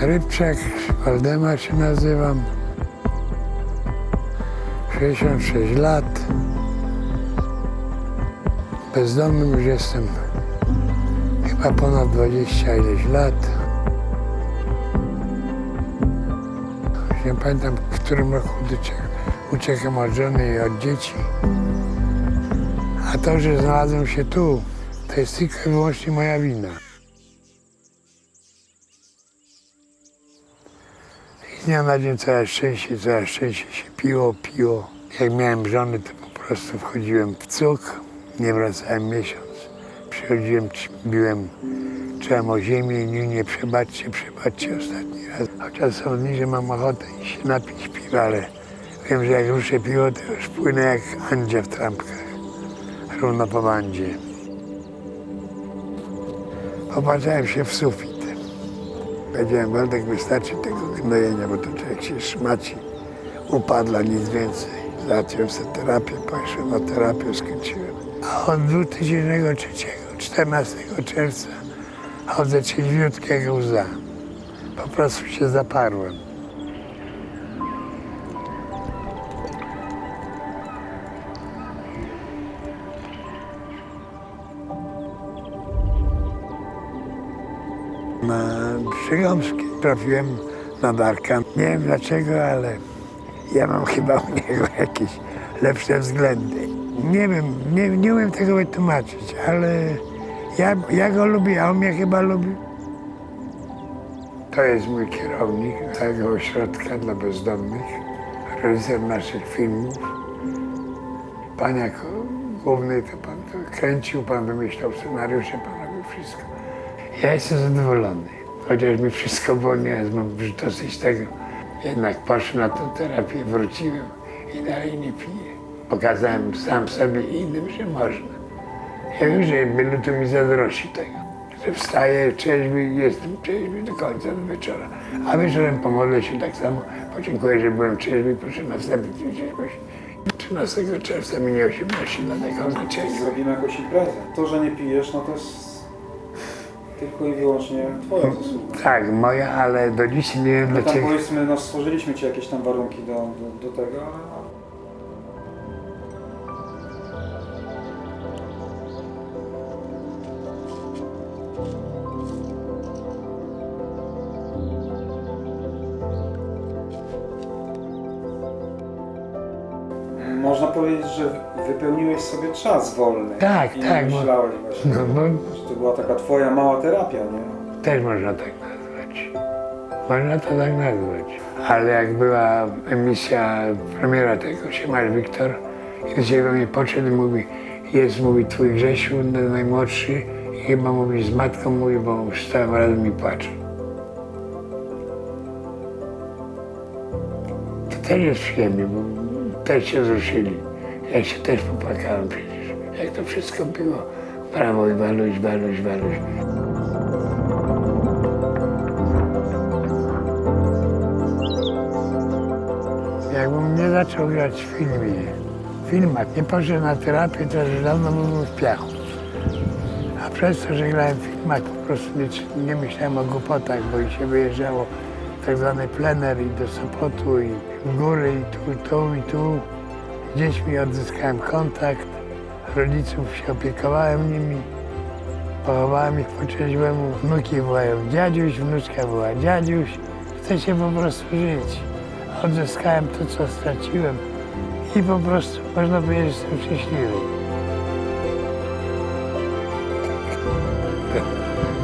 Rybczak, Waldemar się nazywam. 66 lat. Bezdomnym już jestem chyba ponad 20 ileś lat. Nie pamiętam, w którym roku uciekłem od żony i od dzieci. A to, że znalazłem się tu, to jest tylko i wyłącznie moja wina. Dnia na dzień coraz częściej, coraz częściej się piło, piło. Jak miałem żony, to po prostu wchodziłem w cuk, nie wracałem miesiąc. Przychodziłem, biłem czołem o ziemię i nie, przebaczcie, przebaczcie ostatni raz. Chociaż są dni, że mam ochotę się napić piwa, ale wiem, że jak ruszę piwo, to już płynę jak Andzia w trampkach, równo po bandzie. Popatrzałem się w sufit. Powiedziałem, Waldek, wystarczy tego gnojenia, bo to człowiek się szmaci. Upadła, nic więcej. Zacząłem sobie terapię, poszedłem na terapię, skończyłem. A od 2003, 14 czerwca chodzę jak łza. Po prostu się zaparłem. Na Przyjąmskie. Trafiłem na Darka. Nie wiem dlaczego, ale ja mam chyba u niego jakieś lepsze względy. Nie wiem, nie, nie umiem tego wytłumaczyć, ale ja, ja go lubię, a on mnie chyba lubi. To jest mój kierownik tego ośrodka dla bezdomnych, reżyser naszych filmów. Pan jako główny to pan to kręcił, pan wymyślał scenariusze, pan robił wszystko. Ja jestem zadowolony, chociaż mi wszystko było nie mam już dosyć tego. Jednak poszłem na tę terapię, wróciłem i dalej nie piję. Pokazałem sam sobie i innym, że można. Ja wiem, że wielu tu mi zazdrości tego, że wstaję trzeźwy i jestem trzeźwy do końca, do wieczora. A wieczorem pomodlę się tak samo, podziękuję, że byłem trzeźwy, proszę następny trzeźwość. 13 czerwca minie 18 lat, jak trzeźwy. Zrobimy jakąś imprezę. To, że nie pijesz, no to jest tylko i wyłącznie twoja zasługa. Tak, moja, ale do dziś nie wiem My tam dlaczego. powiedzmy, no stworzyliśmy ci jakieś tam warunki do, do, do tego, ale... Można powiedzieć, że wypełniłeś sobie czas wolny. Tak, I tak, bo- myślałeś właśnie, No, to była taka twoja mała terapia, nie? Też można tak nazwać. Można to tak nazwać. Ale jak była emisja, premiera tego, Siemasz Wiktor, gdzie do mnie podszedł i mówi, jest, mówi, twój Grzesiu, n- najmłodszy, i chyba mówi, z matką mówi, bo stałem razem i płaczą. To też jest przyjemnie, bo też się wzruszyli. Ja się też popłakałem przecież. Jak to wszystko było. Brawo i waluś, waluś, waluś. Jakbym nie zaczął grać w filmie, w filmach, nie poszedł na terapię, to już dawno byłbym w piachu. A przez to, że grałem w filmach, po prostu nie, nie myślałem o głupotach, bo i się wyjeżdżało tak zwany plener i do Sopotu, i w góry, i tu, i tu, i tu. Z dziećmi odzyskałem kontakt, rodziców się opiekowałem nimi, pochowałem ich po trzeźwemu. Wnuki wołają dziadziuś, wnuczka była dziadziuś. Chce się po prostu żyć. Odzyskałem to, co straciłem i po prostu można powiedzieć, że jestem szczęśliwy.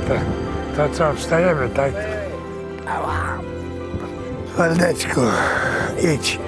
To, to co, wstajemy, tak? Ała! Waldeczku, idź.